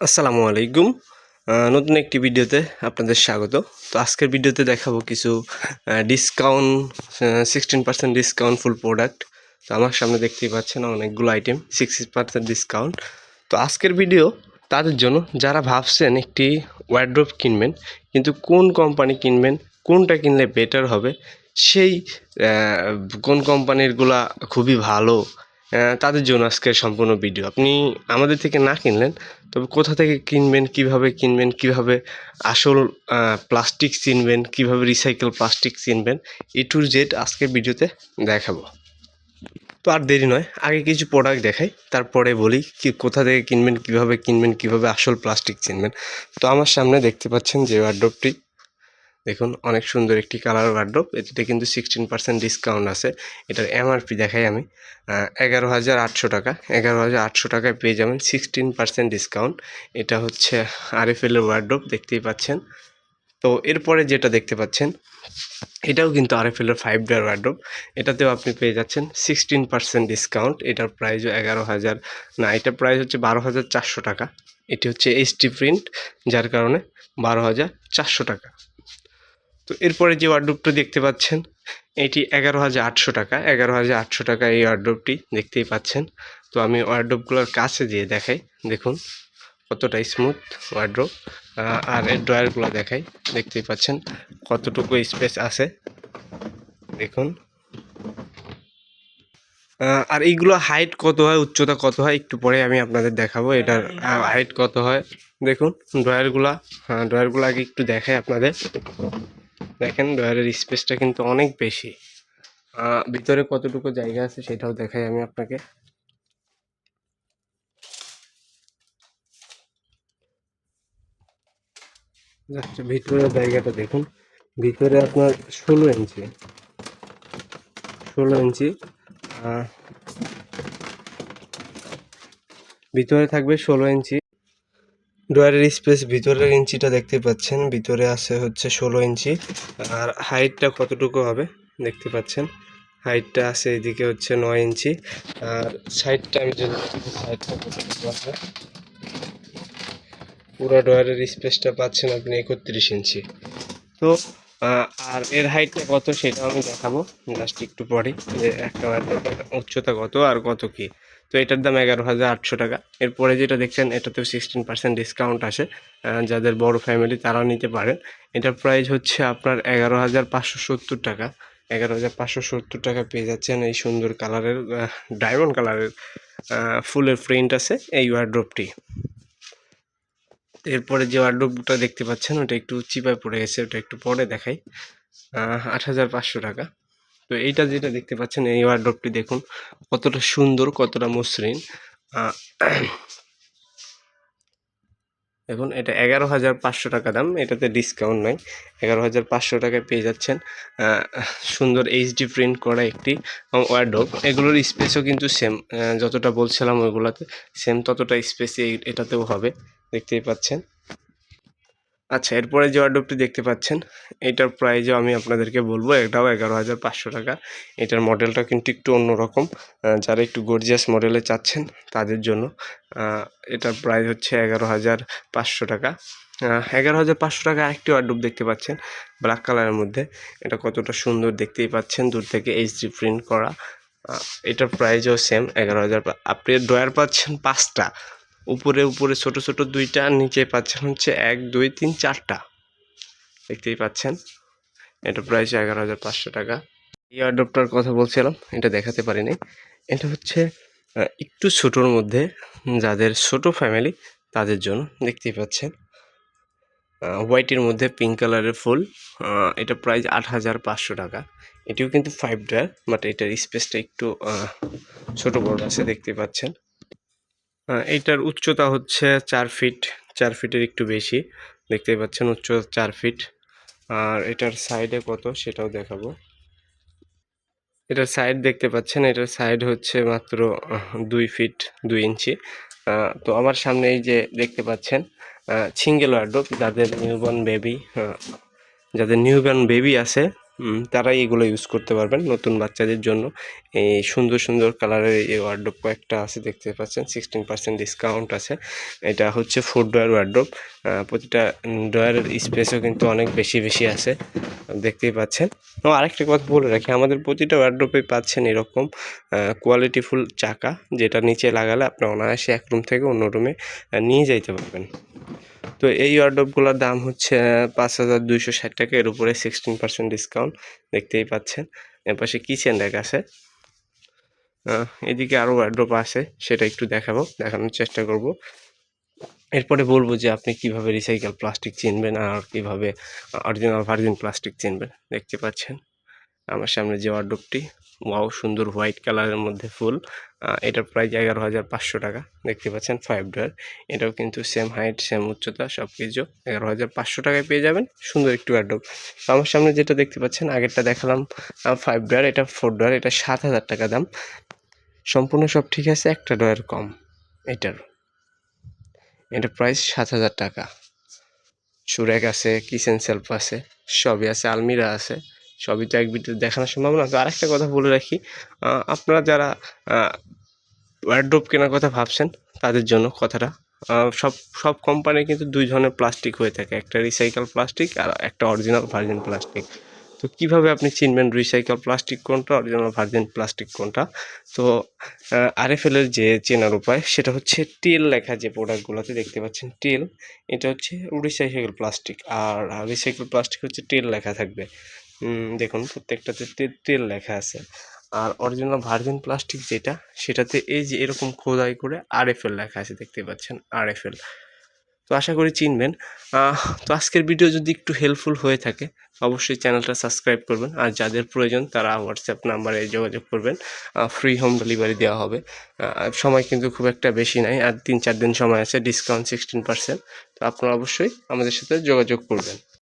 আসসালামু আলাইকুম। নতুন একটি ভিডিওতে আপনাদের স্বাগত। তো আজকের ভিডিওতে দেখাবো কিছু discount sixteen percent discount full product তো আমার সামনে দেখতেই পাচ্ছেন অনেকগুলো আইটেম সিক্সটি পার্সেন্ট ডিসকাউন্ট তো আজকের ভিডিও তাদের জন্য যারা ভাবছেন একটি ওয়ার্ড্রোপ কিনবেন, কিন্তু কোন কোম্পানি কিনবেন, কোনটা কিনলে বেটার হবে, সেই কোন কোম্পানিরগুলা খুবই ভালো তাদের জন্য আজকের সম্পূর্ণ ভিডিও আপনি আমাদের থেকে না কিনলেন, তবে কোথা থেকে কিনবেন, কীভাবে কিনবেন, কীভাবে আসল প্লাস্টিক চিনবেন, কীভাবে রিসাইকেল প্লাস্টিক চিনবেন এ টু জেড আজকের ভিডিওতে দেখাবো। তো আর দেরি নয়, আগে কিছু প্রোডাক্ট দেখাই, তারপরে বলি কি কোথা থেকে কিনবেন, কীভাবে কিনবেন, কীভাবে আসল প্লাস্টিক চিনবেন। তো আমার সামনে দেখতে পাচ্ছেন যে ওয়ার্ড্রপটি দেখুন, অনেক সুন্দর একটি কালার ওয়ার্ড্রপ এটিতে কিন্তু সিক্সটিন পার্সেন্ট ডিসকাউন্ট আছে। এটার এমআরপি দেখাই আমি। এগারো হাজার আটশো টাকা। এগারো হাজার আটশো টাকায় পেয়ে যাবেন সিক্সটিন পার্সেন্ট ডিসকাউন্ট এটা হচ্ছে আরএফএলের ওয়ার্ড্রপ দেখতেই পাচ্ছেন। তো এরপরে যেটা দেখতে পাচ্ছেন, এটাও কিন্তু আরএফএলের ফাইভ ডেয়ার ওয়ার্ড্রপ এটাতেও আপনি পেয়ে যাচ্ছেন সিক্সটিন পার্সেন্ট ডিসকাউন্ট এটার প্রাইসও এগারো হাজার। না, এটার প্রাইস হচ্ছে বারো হাজার চারশো টাকা। এটি হচ্ছে এইচডি প্রিন্ট যার কারণে বারো হাজার চারশো টাকা। তো এরপরে যে ওয়ার্ড্রোপটা দেখতে পাচ্ছেন, এটি এগারো হাজার আটশো টাকা। এগারো হাজার আটশো টাকা এই ওয়ার্ড্রোপটি দেখতেই পাচ্ছেন। তো আমি ওয়ার্ড্রোপগুলোর কাছে দিয়ে দেখাই। দেখুন, কতটা স্মুথ ওয়ার্ড্রোপ আর এর ড্রয়ারগুলো দেখাই। দেখতেই পাচ্ছেন কতটুকু স্পেস আছে। দেখুন। আর এইগুলো হাইট কত হয়, উচ্চতা কত হয়, একটু পরে আমি আপনাদের দেখাবো। এটার হাইট কত হয়। দেখুন ড্রয়ারগুলা ড্রয়ারগুলো আগে একটু দেখাই আপনাদের। দেখেন ড্রয়ারের স্পেসটা কিন্তু অনেক বেশি। ভিতরে কতটুকু জায়গা আছে সেটাও দেখাই আমি আপনাকে। আচ্ছা ভিতরের জায়গাটা দেখুন। ভিতরে আপনার ষোলো ইঞ্চি। ষোলো ইঞ্চি। ভিতরে থাকবে ষোলো ইঞ্চি। ড্রয়ারের স্পেস ভিতরের ইঞ্চিটা দেখতে পাচ্ছেন। ভিতরে আছে হচ্ছে ষোলো ইঞ্চি। আর হাইটটা কতটুকু হবে দেখতে পাচ্ছেন। হাইটটা আছে এদিকে হচ্ছে নয় ইঞ্চি। আর সাইডটা আমি যদি সাইডটা কতটুকু আছে? পুরো ড্রয়ারের স্পেসটা পাচ্ছেন আপনি একত্রিশ ইঞ্চি। তো আর এর হাইটটা কত সেটা আমি দেখাবো। জাস্ট একটু পরে যে একটা উচ্চতা কত আর কত কি। তো এটার দাম এগারো হাজার আটশো টাকা। এরপরে যেটা দেখছেন এটাতেও সিক্সটিন পার্সেন্ট ডিসকাউন্ট আহ, যাদের বড় ফ্যামিলি তারাও নিতে পারেন। এটার প্রাইস হচ্ছে আপনার এগারো হাজার পাঁচশো সত্তর টাকা। এগারো হাজার পাঁচশো সত্তর টাকা পেয়ে যাচ্ছেন এই সুন্দর কালারের ডায়মন্ড কালারের ফুলের প্রিন্ট আছে এই ওয়ার্ড্রোপটি এরপরে যে ওয়ার্ড্রোবটা দেখতে পাচ্ছেন, ওটা একটু চিপায় পড়ে গেছে, ওটা একটু পরে দেখাই। আট হাজার পাঁচশো টাকা। তো এইটা যেটা দেখতে পাচ্ছেন, এই ওয়ার্ড্রোবটি দেখুন, কতটা সুন্দর, কতটা মসৃণ। দেখুন, এটা এগারো হাজার পাঁচশো টাকা দাম, এটাতে ডিসকাউন্ট নাই। এগারো হাজার পাঁচশো টাকায় পেয়ে যাচ্ছেন সুন্দর এইচডি প্রিন্ট করা একটি ওয়ার্ড্রোব এগুলোর স্পেসও কিন্তু সেম যতটা বলছিলাম ওইগুলোতে সেম ততটা স্পেস এটাতেও হবে। দেখতেই পাচ্ছেন। আচ্ছা এরপরে যে ওয়ার্ডরোবটি দেখতে পাচ্ছেন, এটার প্রাইজও আমি আপনাদেরকে বলব, এটাও এগারো হাজার পাঁচশো টাকা। এটার মডেলটা কিন্তু একটু অন্যরকম যারা একটু গর্জিয়াস মডেলে চাচ্ছেন তাদের জন্য এটার প্রাইস হচ্ছে এগারো হাজার পাঁচশো টাকা। এগারো হাজার পাঁচশো টাকা আরেকটি ওয়ার্ডরোব দেখতে পাচ্ছেন ব্ল্যাক কালারের মধ্যে। এটা কতটা সুন্দর দেখতেই পাচ্ছেন, দূর থেকে এইচডি প্রিন্ট করা। এটার প্রাইসও সেম এগারো হাজার আপনি ড্রয়ার পাচ্ছেন পাঁচটা। উপরে উপরে ছোট ছোট দুইটা, নিচে পাচ্ছেন হচ্ছে এক, দুই, তিন, চারটা। দেখতেই পাচ্ছেন। এটা প্রাইস এগারো হাজার পাঁচশো টাকা। এই অর্ডারটার কথা বলছিলাম, এটা দেখাতে পারিনি। এটা হচ্ছে একটু ছোটোর মধ্যে যাদের ছোট ফ্যামিলি তাদের জন্য। দেখতেই পাচ্ছেন। হোয়াইটের মধ্যে পিঙ্ক কালারের ফুল। এটা প্রাইস আট হাজার পাঁচশো টাকা। এটিও কিন্তু ফাইভ ড্রায়ার বাট এটার স্পেসটা একটু ছোটো বড় আছে, দেখতে পাচ্ছেন। এইটার উচ্চতা হচ্ছে চার ফিট, চার ফিটের একটু বেশি। দেখতেই পাচ্ছেন উচ্চতা চার ফিট। আর এটার সাইডে কত সেটাও দেখাবো। এটার সাইড দেখতে পাচ্ছেন, এটার সাইড হচ্ছে মাত্র দুই ফিট দুই ইঞ্চি। তো আমার সামনে এই যে দেখতে পাচ্ছেন সিঙ্গেল ওয়ার্ডরোব যাদের নিউবর্ন বেবি যাদের নিউবর্ন বেবি আছে তারাই এগুলো ইউজ করতে পারবেন নতুন বাচ্চাদের জন্য। এই সুন্দর সুন্দর কালারের এই ওয়ার্ড্রোপ কয়েকটা আছে, দেখতে পাচ্ছেন। সিক্সটিন পার্সেন্ট ডিসকাউন্ট আছে। এটা হচ্ছে ফোর ডয়ার ওয়ার্ড্রোপ প্রতিটা ডয়ারের স্পেসও কিন্তু অনেক বেশি বেশি আছে। দেখতেই পাচ্ছেন। ও, আরেকটা কথা বলে রাখি, আমাদের প্রতিটা ওয়ার্ড্রোপে পাচ্ছেন এরকম কোয়ালিটিফুল চাকা, যেটা নিচে লাগালে আপনি অনায়াসে এক রুম থেকে অন্য রুমে নিয়ে যাইতে পারবেন। তো এই ওয়ার্ড্রপগুলোর দাম হচ্ছে পাঁচ হাজার দুইশো ষাট টাকা। এর উপরে সিক্সটিন পার্সেন্ট ডিসকাউন্ট দেখতেই পাচ্ছেন। এর পাশে কিচেন র্যাক আছে। এদিকে আরও ওয়ার্ড্রপ আছে, সেটা একটু দেখাবো, দেখানোর চেষ্টা করব। এরপরে বলব যে আপনি কীভাবে রিসাইকেল প্লাস্টিক চিনবেন আর কীভাবে অরিজিনাল ভার্জিন প্লাস্টিক চিনবেন, দেখতে পাচ্ছেন। আমার সামনে যে ওয়ার্ড্রপটি ওয়াও, সুন্দর হোয়াইট কালারের মধ্যে ফুল। এটার প্রাইস এগারো হাজার পাঁচশো টাকা। দেখতে পাচ্ছেন ফাইভ ডয়ার এটাও কিন্তু সেম হাইট সেম উচ্চতা সব কিছু এগারো হাজার পাঁচশো টাকায় পেয়ে যাবেন। সুন্দর একটু ওয়ার্ড্রপ তো আমার সামনে যেটা দেখতে পাচ্ছেন, আগেরটা দেখালাম ফাইভ ডয়ার এটা ফোর ডয়ার এটা সাত হাজার টাকা দাম। সম্পূর্ণ সব ঠিক আছে, একটা ডয়ার কম। এটার। এটা প্রাইস সাত হাজার টাকা। সুরেক আছে কিচেন সেলফ আছে, সবই আছে আলমিরা আছে। সবই তো এক ভিডিও দেখানো সম্ভব না। তো আরেকটা কথা বলে রাখি আপনারা যারা ওয়ার্ড্রোপ কেনার কথা ভাবছেন, তাদের জন্য কথাটা সব সব কোম্পানি কিন্তু দুই ধরনের প্লাস্টিক হয়ে থাকে। একটা রিসাইকেল প্লাস্টিক আর একটা অরিজিনাল ভার্জিন প্লাস্টিক তো কীভাবে আপনি চিনবেন রিসাইকেল প্লাস্টিক কোনটা অরিজিনাল ভার্জিন প্লাস্টিক কোনটা? তো আরএফএলের যে চেনার উপায়, সেটা হচ্ছে টেল লেখা যে প্রোডাক্টগুলোতে দেখতে পাচ্ছেন টেল এটা হচ্ছে রিসাইকেল প্লাস্টিক আর রিসাইকেল প্লাস্টিক হচ্ছে টেল লেখা থাকবে। দেখুন, প্রত্যেকটাতে তেল লেখা আছে। আর অরিজিনাল ভার্জিন প্লাস্টিক যেটা, সেটাতে এই যে এরকম খোদাই করে আরএফএল লেখা আছে দেখতে পাচ্ছেন আরএফএল তো আশা করি চিনবেন। তো আজকের ভিডিও যদি একটু হেল্পফুল হয়ে থাকে, অবশ্যই চ্যানেলটা সাবস্ক্রাইব করবেন। আর যাদের প্রয়োজন, তারা হোয়াটসঅ্যাপ নাম্বারে যোগাযোগ করবেন। ফ্রি হোম ডেলিভারি দেওয়া হবে। সময় কিন্তু খুব একটা বেশি নাই, আর তিন চার দিন সময় আছে ডিসকাউন্ট সিক্সটিন পার্সেন্ট তো আপনারা অবশ্যই আমাদের সাথে যোগাযোগ করবেন।